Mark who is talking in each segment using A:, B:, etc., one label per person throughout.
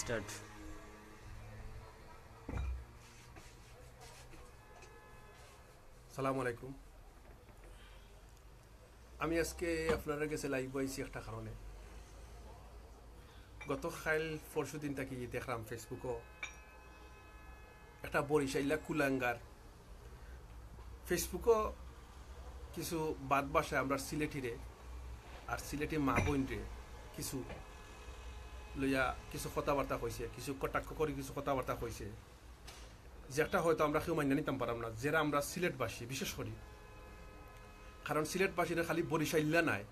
A: Start
B: সালাম আলাইকুম আমি আজকে আপনারা কাছে লাইভ আইছি একটা কারণে। গত খাইল পরশু দিন থাকি দেখলাম ফেসবুকও একটা বরিশাইলা কুলাঙ্গার। ফেসবুকও কিছু বাদ বাসায় আমরা সিলেটিরে আর সিলেটি মা বোনরে কিছু লইয়া কিছু কথাবার্তা কইছে, কিছু কটাক্ষ করে, কিছু কথাবার্তা কইছে। যেটা হয়তো আমরা কেউ মান্য নিতাম পারাম না, যেটা আমরা সিলেটবাসী, বিশেষ করি। কারণ সিলেটবাসীরা খালি বরিশাইল্লা নাই,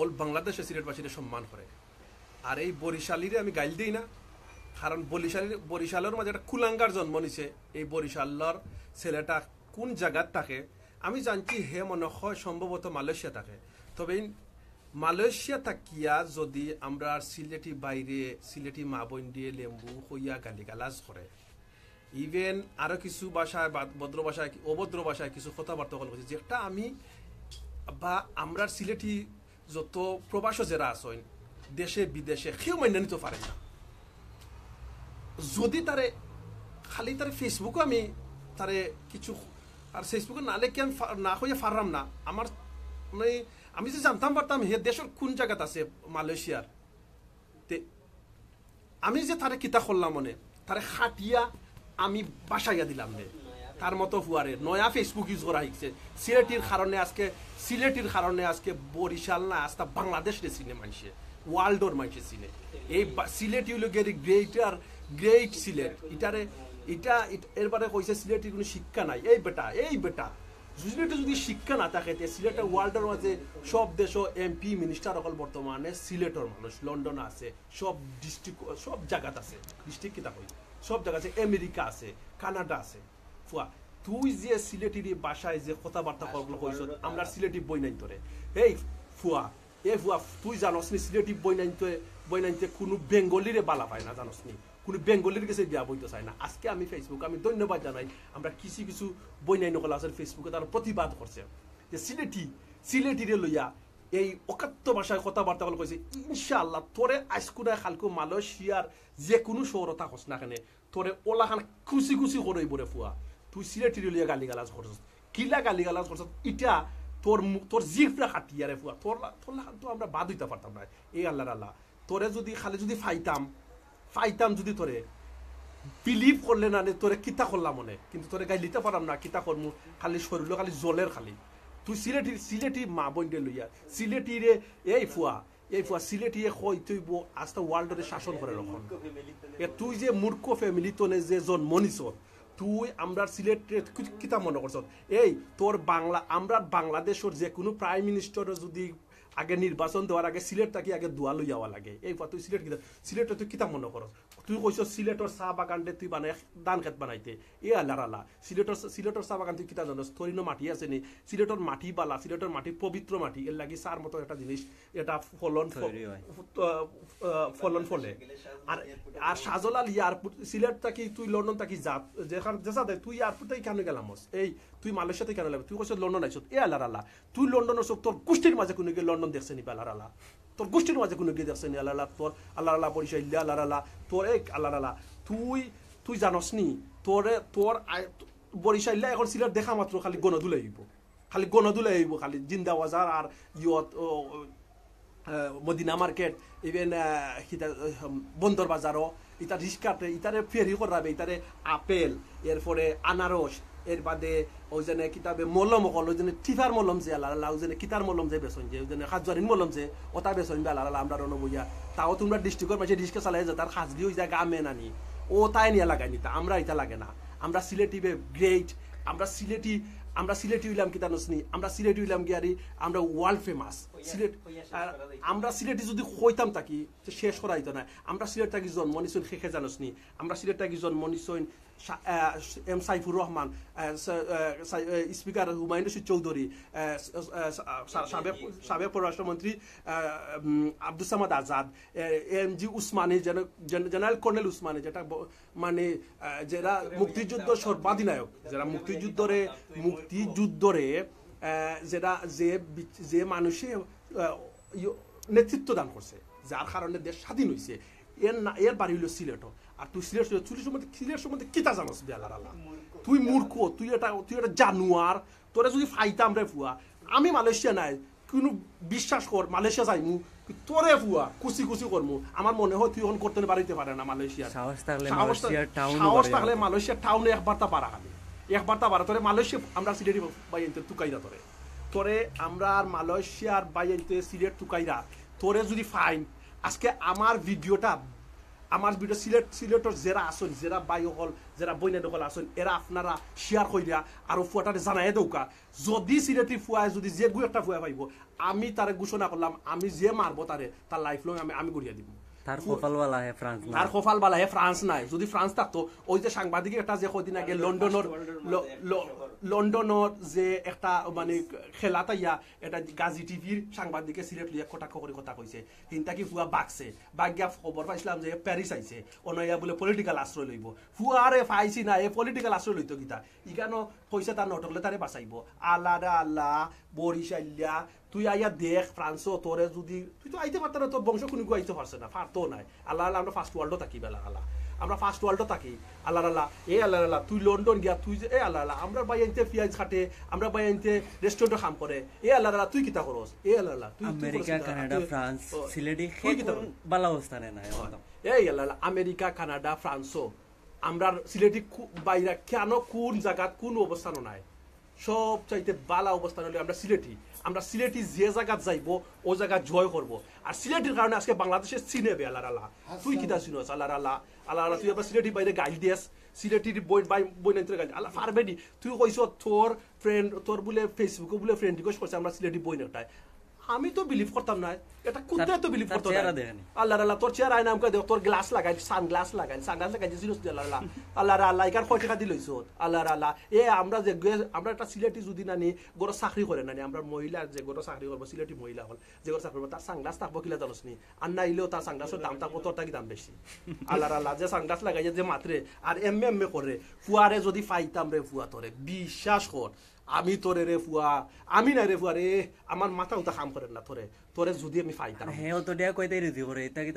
B: অল বাংলাদেশে সিলেটবাসীরা সম্মান করে। আর এই বরিশালীরে আমি গাইল দিই না, কারণ বরিশালীর, বরিশালের মাঝে একটা কুলাঙ্গার জন্ম নিছে, এই বরিশাল্লার ছেলেটা কোন জায়গার থাকে, আমি জানছি হে মনে হয় সম্ভবত মালয়েশিয়া থাকে। তবে মালয়েশিয়া থাকিয়া যদি আমরা সিলেটি বাইরে, সিলেটি মা বোন দিয়ে লেম্বু হইয়া গালিগালাজ করে। ইভেন আরও কিছু ভাষায় ভদ্র ভাষায়, অভদ্র ভাষায় কিছু কথাবার্তা বলা হচ্ছে যেটা আমি বা আমরা সিলেটি যত প্রবাস যারা আছেন, দেশে, বিদেশে, কেউ মান্য নিতে পারেন না। যদি তারে, খালি তারে ফেসবুকে আমি তারে কিছু, আর ফেসবুকে না লেখে আমি না হইয়া পারলাম না। আমার মানে আমি যে জানতাম পারতাম হে দেশের কোন জায়গাত আছে? মালয়েশিয়ার। তে আমি যে তারে কিতা করলাম মনে, তারে খাটিয়া আমি বাসাইয়া দিলাম নে। তার মতো হুয়ারে। নয়া ফেসবুক ইউজ করা হয়েছে সিলেটির কারণে আজকে, সিলেটির কারণে আজকে বরিশাল না আস্তা বাংলাদেশ রে চিনে মানুষে ওয়ার্ল্ডর মানুষে চিনে এই সিলেট গেরি গ্রেটার গ্রেট সিলেট। ইটারে এটা এরবারে কইছে সিলেটের কোনো শিক্ষা নাই। এই বেটা এই বেটা। সিলেটে যদি শিক্ষা না থাকে তে সিলেটের ওয়ার্ল্ডের মাঝে সব দেশ এমপি মিনিস্টার অকল বর্তমানে সিলেটের মানুষ। লন্ডন আছে সব ডিস্ট্রিক্ট সব জায়গাত আছে। ডিস্ট্রিক্ট কিতা কই সব জায়গা আছে। আমেরিকা আছে কানাডা আছে। ফুয়া তুই যে সিলেটির বাসায় যে কথাবার্তা করগুলো কইছ আমরা সিলেটি বই নাই তোরে। এই ফুয়া এ ফুয়া তুই জানস নি সিলেটি বই নাইতে বই নাইতে কোনো বেঙ্গলিরে বালা পায় না জানস নি কোনো বেঙ্গলির কাছে বিয়া বইতে চায় না। আজকে আমি ফেসবুক আমি ধন্যবাদ জানাই। আমরা কিছু কিছু নাই নকল আছে ফেসবুকে তারা প্রতিবাদ করছে। যে সিলেটি, সিলেটিরে লইয়া এই অকাত্য ভাষায় কথাবার্তা বলে কইছে, ইনশাআল্লাহ, তোরে আজকুনা খালকু, মালয়েশিয়ার যে কোনো শহরতা হস না কেনে। তোরে ওলাখান খুশি খুশি করই বরে ফুয়া। তুই সিলেটিরে লইয়া গালি গালাজ করছস। কিলা গালি গালাজ করছস? ইটা তোর তোর জিফরা খাটিয়া রে ফুয়া। তোর তোর তো আমরা বাদ হইতে পারতাম না। এই আল্লাহর আল্লাহ, তোরে যদি খালি যদি ফাইতাম ফাইতাম যদি তোরে। বিলিভ করলে না তোরে কিতা করলাম মনে। কিন্তু তোরে গাই লিতে পারাম না, কিতা করমু? খালি শরীর খালি জলের খালি। তুই সিলেটি সিলেটি মা বইন্ডে লইয়া সিলেটি রে এই ফুয়া এই ফুয়া সিলেটি এ কই তুই আস্তে ওয়ার্ল্ডরে শাসন করে রকম। এ তুই যে মূর্খ ফ্যামিলি তোনে যে জন্ম নিছ তুই আমরা সিলেটে কিতা মনে করছ এই তোর বাংলা আমরা বাংলাদেশের যে কোনো প্রাইম মিনিস্টার যদি আগে নির্বাচন দেওয়ার আগে সিলেট কি আগে দোয়া লই যাওয়া লাগে? এই তুই সিলেট কিতা সিলেটে তুই কিতা মনে করস? তুই কইছ সিলেটর চাহ বাগানতে তুই বানাই ধান খেত বানাইতে। এ আল্লাহ আল্লাহ সিলেটর সিলেটর চাহ বাগান তুই কিতা জানস তরিনো মাটি আছে নি? সিলেটর মাটি বালা সিলেটর মাটি পবিত্র মাটি এর লাগি সার মতো একটা জিনিস এটা ফলন ফলন ফলে। আর আর শাহজালাল এয়ারপোর্ট সিলেট থাকি তুই লন্ডন থাকি যা যেখান যে সাথে তুই এয়ারপোর্ট থেকে কেন গেলাম এই তুই মালয়েশিয়া থেকে কেন গেলাম? তুই কইছ লন্ডন আইছ। এ আল্লাহ আল্লাহ তুই লন্ডন সব তোর গোষ্ঠীর মাঝে কোনো গিয়ে লন্ডন দেখছে নি আল্লাহ আল্লাহ? তোর গোষ্ঠীর মাঝে কোনো গিয়ে দেখছে নি? আল্লাহ তোর, আল্লাহ আল্লাহ পরিচয় ইল্লা আল্লাহ আল্লাহ তোর এক, আল্লাহ আল্লাহ তুই তুই জানস নি? তোরে, তোর বরিশাইল্লা এখন সিলেট দেখা মাত্র খালি গণদুলে আইব খালি গণদুলে আইব খালি জিন্দা বাজার আর ইয়ত মদিনা মার্কেট ইভেন বন্দর বাজারও, ইতার রিস্কাতে, ইতারে ফেরি করাবে, ইতারে আপেল, এরপরে আনারস এর বাদে ওই জনে কিতাবে মলম অকল ওই জনে টিফার মলম যে আল্লাহ আল্লাহ ওই জনে কিতার মলম যে বেসন যে ওই জনে সাতজনীন মলম যে ওটা বেসন বে আল্লাহ আমরা রণ বইয়া তাও তোমরা ডিস্ট্রিক্টের মাঝে রিস্কা চালাই যে তার খাজগি হয়ে যায় গা মেন আনি ও তাই নিয়ে লাগাই নিতা, আমরা এটা লাগে না। আমরা সিলেটি বে গ্রেট আমরা সিলেটি আমরা সিলেটি হইলাম কি জানোস আমরা সিলেটি হইলাম গিয়ারি, আমরা ওয়ার্ল্ড ফেমাস সিলেট। আর আমরা সিলেটি যদি হইতাম তাকি শেষ করা হইতো না। আমরা সিলেট থাকি জন্ম নিছইন শেষে জানোস নি আমরা সিলেট থাকি জন্ম নিছইন এম সাইফুর রহমান স্পিকার হুমায়ুন রশিদ চৌধুরী সাবেক সাবেক পররাষ্ট্রমন্ত্রী Abdul Samad Azad M G Osmani gen- gen- general colonel Osmani যেটা মানে যারা মুক্তিযুদ্ধ সর্বাধিনায়ক যারা মুক্তিযুদ্ধরে মুক্তিযুদ্ধরে যেটা যে যে মানুষে নেতৃত্ব দান করছে যার কারণে দেশ স্বাধীন হয়েছে এর না এর বাড়ি হইল সিলেটও। আর তুই সিলেট চুরি সম্বন্ধে সিলেট সম্বন্ধে কিতা জানাস বেলার আল্লাহ? তুই মূর্খ তুই এটা তুই এটা জানুয়ার। তোরা যদি ফাইতাম রে ফুয়া আমি মালয়েশিয়া নাই। কোনো বিশ্বাস কর মালয়েশিয়া যাইমু। তোরে ফুয়া কুচি কুচি করমু। আমার মনে হয় তুই এখন করতে পারিতে পারে না মালয়েশিয়া
A: সাহস থাকলে
B: সাহস
A: মালয়েশিয়ার টাউন
B: সাহস থাকলে মালয়েশিয়ার টাউনে একবার তা পারা খালি একবার তা পারা তোরে মালয়েশিয়া, আমরা সিলেটি বাইনতে তুকাইরা তোরে তোরে আমরা মালয়েশিয়ার বাইনতে সিলেট তুকাইরা তোরে যদি ফাইন, আজকে আমার ভিডিওটা, আমার ভিডিও সিলেট সিলেটর যারা আসন যারা বাই হল, যারা বইনা দখল আসন এরা আপনারা শেয়ার কইরা আর ফুয়াটারে জানাই দৌকা যদি সিলেটি ফুয়ায়, যদি যে গু একটা ফুয়া পাইব, আমি তারে ঘোষণা করলাম, আমি যে মারবো তারে, তার লাইফ লং আমি আমি গড়িয়া দিব।
A: তার কপালওয়ালা হে ফ্রান্স না
B: তার কপাল বালা হে ফ্রান্স নাই। যদি ফ্রান্স থাকতো ওই যে সাংবাদিক এটা যে কদিন আগে লন্ডনের লন্ডনের যে একটা মানে খেলা তাইয়া এটা গাজী টিভির সাংবাদিকে সিলেট লইয়া কটাক্ষ করে কথা কইছে হিনতা কি ফুয়া বাগছে? বাগিয়া খবর পাইছিলাম যে প্যারিস আইছে অনয়া বলে পলিটিক্যাল আশ্রয় লইব ফুয়ারে পাইছি না এ পলিটিক্যাল আশ্রয় লইতো কিতা ইকানো পয়সা তার নটকলে তারে বাঁচাইব। আল্লাহ আল্লাহ বরিশাল্লা তুই আইয়া দেখ ফ্রান্সও তোরে যদি তুই তো আইতে পারত না তোর বংশ কোনো আইতে পারছে না পারতো নাই। আল্লাহ আল্লাহ আমরা ফার্স্ট ওয়ার্ল্ডও থাকি বেলা আল্লাহ। আমরা ফার্স্ট ওয়ার্ল্ডও থাকি। আল্লাহ আল্লাহ এ আল্লাহ আল্লাহ তুই লন্ডন গিয়া তুই এ আল্লাহ আল্লাহ আমরা বাই আনতে পেঁয়াজ খাটে আমরা বাই আনতে রেস্টুরেন্টে কাম করে। এ আল্লাহ আল্লাহ তুই কিতা করস? এ আল্লাহ আল্লাহ তুই
A: আমেরিকা কানাডা ফ্রান্স
B: ও,
A: সিলেটি
B: তুই কিতা
A: বালা অবস্থানে নাই একদম।
B: এই আল্লাহ আল্লাহ, আমেরিকা কানাডা ফ্রান্সও। আমরা সিলেটি কু- বাইরা কেন কোন জায়গাত কোন অবস্থানও নাই। সব চাইতে বালা অবস্থান হলে আমরা সিলেটি। আমরা সিলেটি যে জায়গা যাইব ও জায়গা জয় করব। আর সিলেটির কারণে আজকে বাংলাদেশে চিনেবে আল্লাহ। আল্লাহ তুই কিতা চিনস? আল্লাহ আল্লাহ। আল্লাহ আল্লাহ তুই আবার সিলেটি বাইরে গাইল দিয়াস। সিলেটির বই বাই বই নাই গাইল আল্লাহ পারবে নি। তুই কইস তোর ফ্রেন্ড তোর বলে ফেসবুকে বলে ফ্রেন্ড রিকোয়েস্ট করছে আমরা সিলেটি বই নেটাই আমি তো বিলিভ করতাম না। এটা কোথায় তো বিলিভ করতো না। আল্লাহ আল্লাহ তোর চেহারা আইনা আমাকে দেখ তোর গ্লাস লাগাই সান গ্লাস লাগাই সান গ্লাস লাগাই দিছিস আল্লাহ আল্লাহ আল্লাহ রে আল্লাহ এখান কয় টাকা দিলইছ আল্লাহ আল্লাহ এ আমরা যে আমরা একটা সিলেটি যদি নানি গরো চাকরি করে নানি আমরা মহিলা যে গরো চাকরি করব সিলেটি মহিলা হল যে গরো চাকরি করব তার সানগ্লাস থাকব কিলা জানোস নি? আর না ইলেও তার সানগ্লাসের দাম থাকব তোর তাকি দাম বেশি? আল্লাহ আল্লাহ যে সানগ্লাস লাগাই যে মাত্রে আর এম এম এ করে ফুয়ারে যদি ফাইতাম রে ফুয়া তোরে বিশ্বাস কর আমি তোরে রে ফুয়া আমি না রে ফুয়া রে আমার মাথা উঠা কাম করে না তোরে। তোরে যদি আমি ফাইতাম
A: হেও তো দেয়া কইতে রিজি করে এটা কি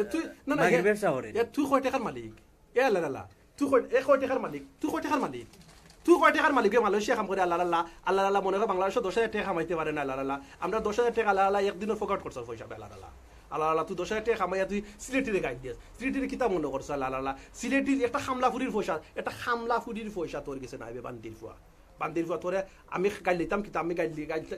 B: এ তুই না না
A: ব্যবসা করে
B: এ তুই কয় টাকার মালিক? এ আল্লাহ আল্লাহ তুই কয় এ কয় টাকার মালিক? তুই কয় টাকার মালিক? তুই কয় টাকার মালিক? মালয়েশিয়া কাম করে আল্লাহ আল্লাহ আল্লাহ আল্লাহ মনে হয় বাংলাদেশে দশ হাজার টাকা কামাইতে পারে না আল্লাহ আল্লাহ। আমরা দশ হাজার টাকা আল্লাহ আল্লাহ একদিনের ফোকাট করছ পয়সা আল্লাহ আল্লাহ আল্লাহ। আল্লাহ তুই দশ হাজার টাকা কামাইয়া তুই সিলেটিরে গাইড দিয়াস সিলেটিরে কিতা মনে করছ আল্লাহ আল্লাহ সিলেটির একটা খামলাফুরির পয়সা একটা খামলাফুরির পয়সা তোর গেছে না এবে বান্দির ফুয়া। বান্দির ফুয়া তোরে আমি গাইল দিতাম কিন্তু আমি গাইল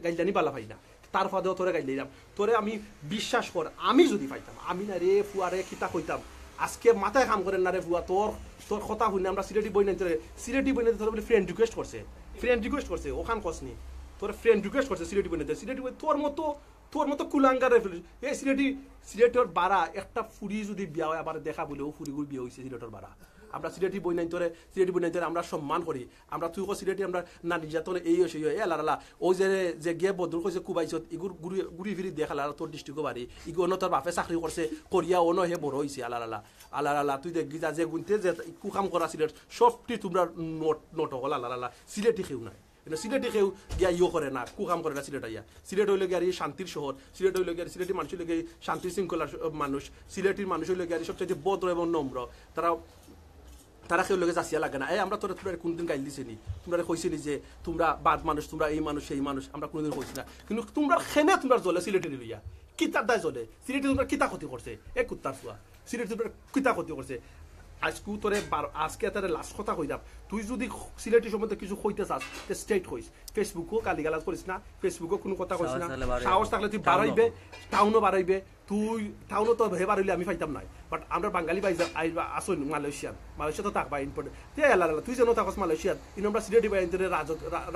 B: গাইল জানি পালা পাই না। তার ফাদেও তোরে গাইল দিতাম তোরে আমি বিশ্বাস কর, আমি যদি পাইতাম, আমি না রে ফুয়ারে কিতা কইতাম। আজকে মাথায় কাম করেন না রে ফুয়া, তোর তোর কথা শুনে, আমরা সিলেটি বই নাইতে সিলেটি বই নাইতে তোর বলে ফ্রেন্ড রিকোয়েস্ট করছে। ফ্রেন্ড রিকোয়েস্ট করছে, ওখান কসনি তোর ফ্রেন্ড রিকোয়েস্ট করছে সিলেটি বই নাইতে সিলেটি বই তোর মতো তোর মতো কুলাঙ্গারে এই সিলেটি, সিলেটের বাড়া, একটা ফুরি যদি বিয়া হয়, আবার দেখা বলেও ফুরিগুলো বিয়ে হয়েছে সিলেটের বাড়া। আমরা সিলেটি বই নাই তোরে, সিলেটি বই নাই তোরে আমরা সম্মান করি। আমরা তুই সিলেটি, আমরা না নির্যাতন এই হয়েছে এ আল্লাহ ও যে যে গিয়ে বদল কইছে, কুবাইছত, ইগুর গুড়ি গুড়ি ফিরি দেখাল আর তোর ডিস্ট্রিক্ট বাড়ি। ইগু অন্য তোর বাপে চাকরি করছে, করিয়া অন্য হে বড় হয়েছে আল্লাহ আল্লাহ আল্লাহ আল্লাহ তুই দেখবি যা, যে গুনতে, যে কু কাম করা সিলেট, সবটি তোমরা নোট নোট হল আল্লাহ আল্লাহ সিলেটি খেউ নাই। কিন্তু সিলেটে কেউ গিয়া ইয়ে করে না, কু কাম করে না সিলেট আইয়া। সিলেট হইলে গিয়ে শান্তির শহর, সিলেট হইলে গিয়ে সিলেটি মানুষ হইলে গিয়ে শান্তি শৃঙ্খলার মানুষ। সিলেটির মানুষ হইলে গিয়ে সবচেয়ে বদ্র এবং নম্র। তারা তারা কেউ লোকে যাচিয়া লাগে না। এই, আমরা তোরা তোমরা কোনদিন গাইল দিছে নি? তোমরা কইছিলি যে, তোমরা বাদ মানুষ, তোমরা এই মানুষ, সেই মানুষ, আমরা কোনোদিন কইছি না। কিন্তু তোমরা খেনে তোমরা জ্বলে সিলেটি লইয়া। কিতার দায় জ্বলে। সিলেটি তোমরা কিতা ক্ষতি করছে? এ কুত্তার চুয়া। সিলেটি তোমরা কিতা ক্ষতি করছে? আজকু তোরে বার আজকে তারে লাস্ট কথা কই দাম তুই যদি সিলেটি সম্বন্ধে কিছু কইতে চাস তে স্ট্রেট কইস ফেসবুকও গালি গালাজ করিস না ফেসবুকও কোনো কথা কইস না।
A: সাহস থাকলে
B: তুই বাড়াইবে টাউনও বাড়াইবে তুই টাউনও তো হে বাড়াইলে আমি পাইতাম নাই। বাট আমরা বাঙালি পাই আইবা আসুন মালয়েশিয়ান মালয়েশিয়া তো থাকবা ইম্পর্টেন্ট তে আল্লাহ তুই যেন থাকস মালয়েশিয়ান ইন আমরা সিলেটি বাই ইন্তরে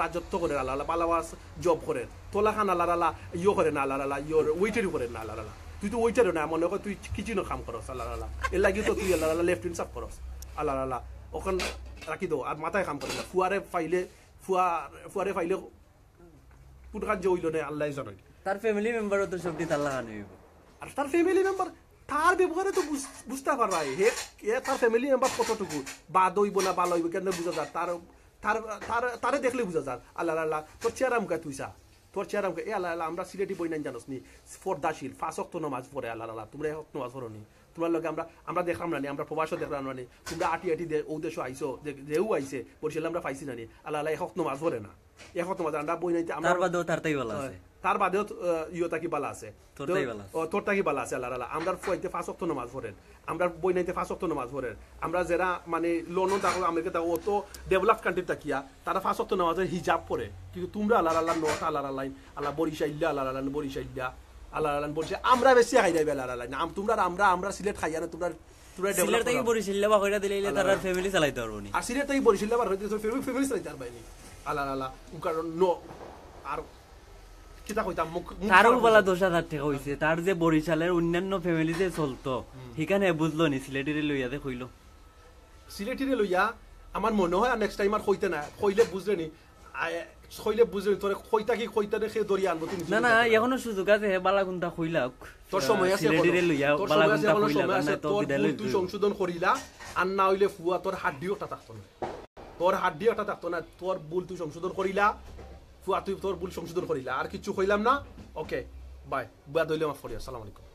B: রাজত্ব করে আল্লাহ আল্লাহ বালাওয়াস জব করে তোলা খান আল্লাহ আল্লাহ ইয়ো করে না আল্লাহ আল্লাহ ইয়োর ওয়েটারই করে না আল্লাহ আল্লাহ তুই তো ওয়েটারও না মনে কর তুই কিচিনও কাম করস আল্লাহ আল্লাহ এর লাগি তো তুই আল্লাহ আল্লাহ লেফট হ্যান্ড সাফ করস আল্লাহ আল্লাহ ওখান রাখি দো আর মাথায় কাম করে না। ফুয়ারে ফাইলে ফুয়া ফুয়ারে ফাইলে পুটকান যে হইল না আল্লাহ জানাই
A: তার ফ্যামিলি মেম্বারও তো সবটি তার লাগানো হইব।
B: আর তার ফ্যামিলি মেম্বার তার ব্যবহারে তো বুঝ- বুঝতে পারবাই হে তার ফ্যামিলি মেম্বার কতটুকু? বা দইব না ভালো হইব কেন বুঝা যায় তার তার তার দেখলে বুঝা যায় আল্লাহ আল্লাহ তোর চেহারা মুখা তুইসা তোর চেহারা এ আল্লাহ আল্লাহ আমরা সিলেটি বই নাই জানোস নি। ফর্দাশীল ফাঁস অক্ত নমাজ পড়ে আল্লাহ আল্লাহ তোমরা এক নমাজ পড়ো নি তোমার লগে আমরা আমরা দেখলাম না নি আমরা প্রবাসও দেখলাম না নি। তোমরা আটি আটি ও দেশও আইসো যে- যেও আইসে বরিশাল আমরা পাইছি না নি। আল্লাহ আল্লাহ এক নমাজ পড়ে না। এক নমাজ আমরা বই নাইতে আমরা
A: তার তাই ভালো আছে।
B: তার বাদেও ইয়ে তাকি বালা আছে।
A: তোর তাই বালা আছে।
B: তোর তাকি বালা আছে আল্লাহ আল্লাহ আমরা ফইতে ফাঁস অক্ত নামাজ পড়েন। আমরা বই নাইতে ফাঁস অক্ত নামাজ পড়েন। আমরা যারা মানে লন্ডন থাকো আমেরিকা থাকো অত ডেভেলপ কান্ট্রি তাকিয়া তারা ফাঁস অক্ত নামাজের হিজাব পড়ে। কিন্তু তোমরা আল্লাহ আল্লাহ নট আল্লাহ আল্লাহ আল্লাহ বরিশাইল্লা আল্লাহ আল্লাহ বরিশাইল্লা আল্লাহ আল্লাহ বলছে আমরা বেশি খাই যাবে আল্লাহ আল্লাহ আম- তোমরা আমরা আমরা সিলেট খাই না তোমরা তোমরা
A: সিলেট
B: develop
A: থেকে
B: করো।
A: বা কইরা দিলে ইলে তার ফ্যামিলি চালাইতে পারব নি।
B: আর সিলেট থেকে বরিশাইল্লা বার হইতে ফেমিলি ফেমিলি চাইতে আর বাইনি আল্লাহ আল্লাহ কারণ আর কিতা কইতাম মুখ মুখ
A: তারও বলা। দোষ হাজার টাকা হইছে তার যে বরিশালের অন্যান্য ফ্যামিলি যে চলতো সেখানে বুঝলো নি সিলেটের লইয়াতে কইলো।
B: সিলেটিরে লইয়া আমার মনে হয় নেক্সট টাইম আর কইতে না কইলে বুঝলে নি কইলে বুঝলে তোরে কইতা কি কইতা রে সে দরিয়া আনব তুমি
A: না না এখনও সুযোগ আছে হে বালাগুন্তা কইলাক।
B: তোর সময় আছে
A: সিলেটের। লইয়া বালাগুন্তা
B: আছে
A: না তো বিদায় লই
B: তুই সংশোধন করিলা আর না হইলে ফুয়া তোর হাড্ডিও একটা থাকতো না। তোর হাড্ডিও একটা থাকতো না তোর ভুল তুই সংশোধন করিলা ফুয়া তুই তোর ভুল সংশোধন করিলা। আর কিছু কইলাম না? ওকে বাই বুয়া দইলে আমার করিয়া সালাম আলাইকুম।